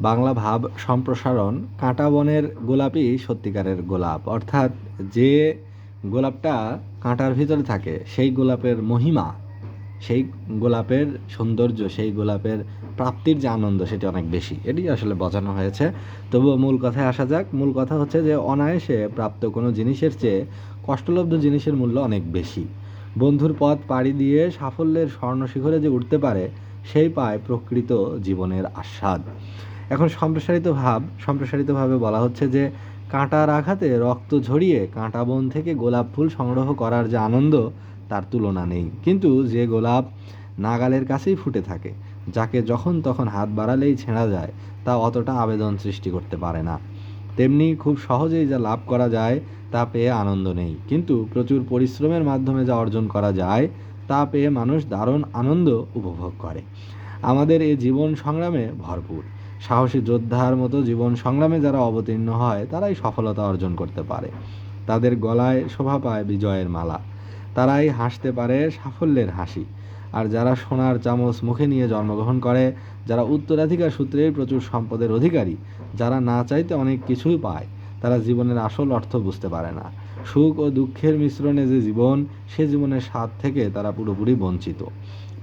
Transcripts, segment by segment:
বাংলা ভাব সম্প্রসারণ কাঁটা বনের গোলাপই সত্যিকারের গোলাপ। অর্থাৎ যে গোলাপটা কাঁটার ভিতরে থাকে, সেই গোলাপের মহিমা, সেই গোলাপের সৌন্দর্য, সেই গোলাপের প্রাপ্তির যে আনন্দ, সেটি অনেক বেশি। এটি আসলে বোঝানো হয়েছে। তবুও মূল কথায় আসা যাক। মূল কথা হচ্ছে যে, অনায়াসে প্রাপ্ত কোনো জিনিসের চেয়ে কষ্টলব্ধ জিনিসের মূল্য অনেক বেশি। বন্ধুর পথ পাড়ি দিয়ে সাফল্যের স্বর্ণ শিখরে যে উঠতে পারে, সেই পায় প্রকৃত জীবনের আস্বাদ। এখন সম্প্রসারিত ভাব সম্প্রসারিতভাবে বলা হচ্ছে যে কাঁটার আঘাতে রক্ত ঝরিয়ে কাঁটা বন থেকে গোলাপ ফুল সংগ্রহ করার যে আনন্দ, তার তুলনা নেই। কিন্তু যে গোলাপ নাগালের কাছেই ফুটে থাকে, যাকে যখন তখন হাত বাড়ালেই ছেঁড়া যায়, তা অতটা আবেদন সৃষ্টি করতে পারে না। তেমনি খুব সহজেই যা লাভ করা যায়, তা পেয়ে আনন্দ নেই। কিন্তু প্রচুর পরিশ্রমের মাধ্যমে যা অর্জন করা যায়, তা পেয়ে মানুষ দারুণ আনন্দ উপভোগ করে। আমাদের এই জীবন সংগ্রামে ভরপুর। সাহসী যোদ্ধার মতো জীবন সংগ্রামে যারা অবতীর্ণ হয়, তারাই সফলতা অর্জন করতে পারে। তাদের গলায় শোভা পায় বিজয়ের মালা। তারাই হাসতে পারে সাফল্যের হাসি। আর যারা সোনার চামচ মুখে নিয়ে জন্মগ্রহণ করে, যারা উত্তরাধিকার সূত্রে প্রচুর সম্পদের অধিকারী, যারা না চাইতে অনেক কিছুই পায়, তারা জীবনের আসল অর্থ বুঝতে পারে না। সুখ ও দুঃখের মিশ্রণে যে জীবন, সে জীবনের স্বাদ থেকে তারা পুরোপুরি বঞ্চিত।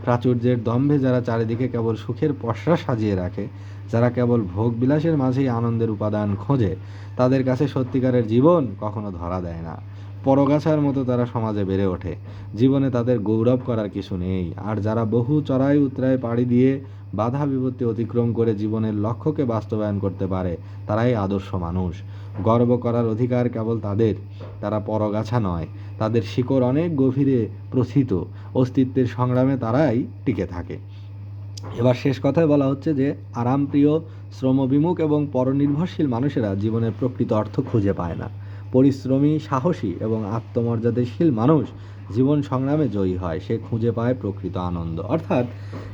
প্রাচুর্যের দম্ভে যারা চারিদিকে কেবল সুখের পসরা সাজিয়ে রাখে যারা কেবল ভোগ বিলাসের মাঝেই আনন্দের উপাদান খোঁজে, তাদের কাছে সত্যিকারের জীবন কখনো ধরা দেয় না। পরগাছার মতো তারা সমাজে বেড়ে ওঠে। জীবনে তাদের গৌরব করার কিছু নেই। আর যারা বহু চড়াই উতরায় পাড়ি দিয়ে বাধা বিপত্তি অতিক্রম করে জীবনের লক্ষ্যকে বাস্তবায়ন করতে পারে, তারাই আদর্শ মানুষ। গর্ব করার অধিকার কেবল তাদের। তারা পরগাছা নয়। তাদের শিকড় অনেক গভীরে প্রথিত। অস্তিত্বের সংগ্রামে তারাই টিকে থাকে। এবার শেষ কথায় বলা হচ্ছে যে, আরামপ্রিয়, শ্রমবিমুখ এবং পরনির্ভরশীল মানুষেরা জীবনের প্রকৃত অর্থ খুঁজে পায় না। পরিশ্রমী, সাহসী এবং আত্মমর্যাদাশীল মানুষ জীবন সংগ্রামে জয়ী হয়, সে খুঁজে পায় প্রকৃত আনন্দ। অর্থাৎ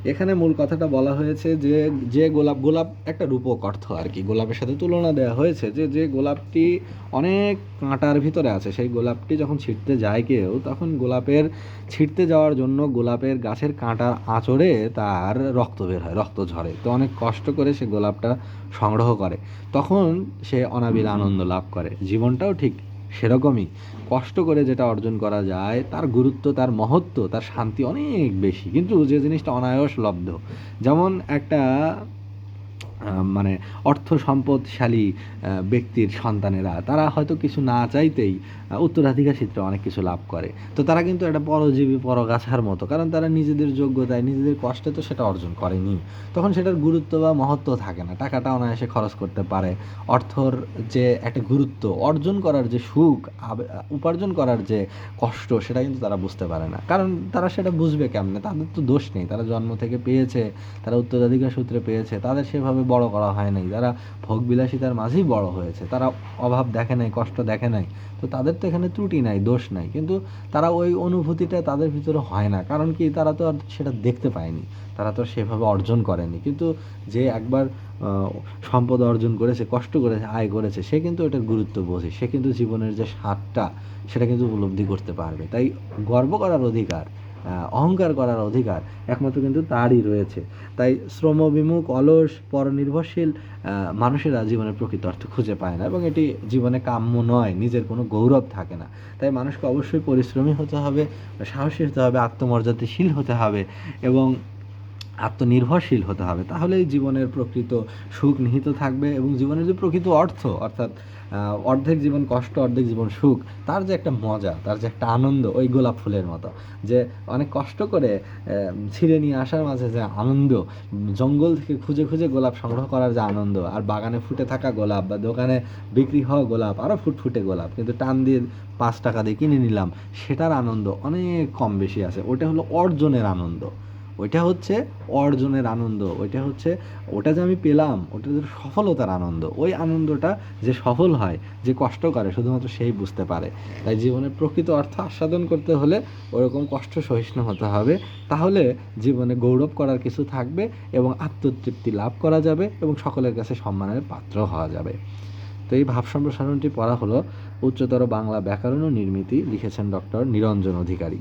এখানে মূল কথাটা বলা হয়েছে যে যে গোলাপ গোলাপ একটা রূপক অর্থ আর কি। গোলাপের সাথে তুলনা দেওয়া হয়েছে যে যে গোলাপটি অনেক কাঁটার ভিতরে আছে, সেই গোলাপটি যখন ছিঁড়তে যায় কেউ, তখন গোলাপের ছিঁড়তে যাওয়ার জন্য গোলাপের গাছের কাঁটার আঁচড়ে তার রক্ত বের হয়, রক্ত ঝরে। তো অনেক কষ্ট করে সে গোলাপটা সংগ্রহ করে। তখন সে অনাবিল আনন্দ লাভ করে। জীবনটাও ঠিক সেরকমই। কষ্ট করে যেটা অর্জন করা যায়, তার গুরুত্ব, তার মহত্ব, তার শান্তি অনেক বেশি। কিন্তু যে জিনিসটা অনায়াস লব্ধ, যেমন একটা মানে অর্থ সম্পদশালী ব্যক্তির সন্তানেরা, তারা হয়তো কিছু না চাইতেই উত্তরাধিকার সূত্রে অনেক কিছু লাভ করে। তো তারা কিন্তু একটা পরজীবী, পরগাছার মতো, কারণ তারা নিজেদের যোগ্যতায়, নিজেদের কষ্টে তো সেটা অর্জন করেনি। তখন সেটার গুরুত্ব বা মহত্ব থাকে না। টাকাটা অনায়াসে খরচ করতে পারে। অর্থর যে একটা গুরুত্ব, অর্জন করার যে সুখ উপার্জন করার যে কষ্ট, সেটা কিন্তু তারা বুঝতে পারে না। কারণ তারা সেটা বুঝবে কেমনে? তাদের তো দোষ নেই। তারা জন্ম থেকে পেয়েছে, তারা উত্তরাধিকার সূত্রে পেয়েছে, তাদের সেভাবে বড় করা হয় নাই। তারা ভোগবিলাসিতার মাঝেই বড় হয়েছে। তারা অভাব দেখে নাই, কষ্ট দেখে নাই। তো তাদের তো এখানে ত্রুটি নাই, দোষ নাই। কিন্তু তারা ওই অনুভূতিটা তাদের ভিতরে হয় না। কারণ কি, তারা তো আর সেটা দেখতে পায়নি। তারা তো সেভাবে অর্জন করেনি। কিন্তু যে একবার সম্পদ অর্জন করেছে, কষ্ট করেছে, আয় করেছে, সে কিন্তু এটার গুরুত্ব বোঝে। সে কিন্তু জীবনের যে স্বাদটা, সেটা কিন্তু উপলব্ধি করতে পারবে। তাই গর্ব করার অধিকার অহংকার করার অধিকার একমাত্র কিন্তু তারই রয়েছে। তাই শ্রম বিমুখ, অলস, পরনির্ভরশীল মানুষেরা জীবনের প্রকৃত অর্থ খুঁজে পায় না এবং এটি জীবনে কাম্য নয়, নিজের কোনো গৌরব থাকে না। তাই মানুষকে অবশ্যই পরিশ্রমী হতে হবে, সাহসী হতে হবে, আত্মমর্যাদাশীল হতে হবে এবং আত্মনির্ভরশীল হতে হবে। তাহলেই জীবনের প্রকৃত সুখ নিহিত থাকবে এবং জীবনের যে প্রকৃত অর্থ, অর্থাৎ অর্ধেক জীবন কষ্ট, অর্ধেক জীবন সুখ, তার যে একটা মজা, তার যে একটা আনন্দ, ওই গোলাপ ফুলের মতো। যে অনেক কষ্ট করে ছিঁড়ে নিয়ে আসার মাঝে যে আনন্দ, জঙ্গল থেকে খুঁজে খুঁজে গোলাপ সংগ্রহ করার যে আনন্দ, আর বাগানে ফুটে থাকা গোলাপ বা দোকানে বিক্রি হওয়া গোলাপ আরও ফুটফুটে গোলাপ, কিন্তু টান দিয়ে পাঁচ টাকা দিয়ে কিনে নিলাম, সেটার আনন্দ অনেক কম বেশি আছে। ওটা হলো অর্জনের আনন্দ। ওইটা হচ্ছে অর্জনের আনন্দ, ওইটা হচ্ছে, ওটা যে আমি পেলাম, ওটা যে সফলতার আনন্দ, ওই আনন্দটা যে সফল হয়, যে কষ্ট করে, শুধুমাত্র সেই বুঝতে পারে। তাই জীবনের প্রকৃত অর্থ আস্বাদন করতে হলে ওরকম কষ্ট সহিষ্ণু হতে হবে। তাহলে জীবনে গৌরব করার কিছু থাকবে এবং আত্মতৃপ্তি লাভ করা যাবে এবং সকলের কাছে সম্মানের পাত্র হওয়া যাবে। তো এই ভাব সম্প্রসারণটি পড়া হলো উচ্চতর বাংলা ব্যাকরণ ও নির্মিতি লিখেছেন ডক্টর নিরঞ্জন অধিকারী।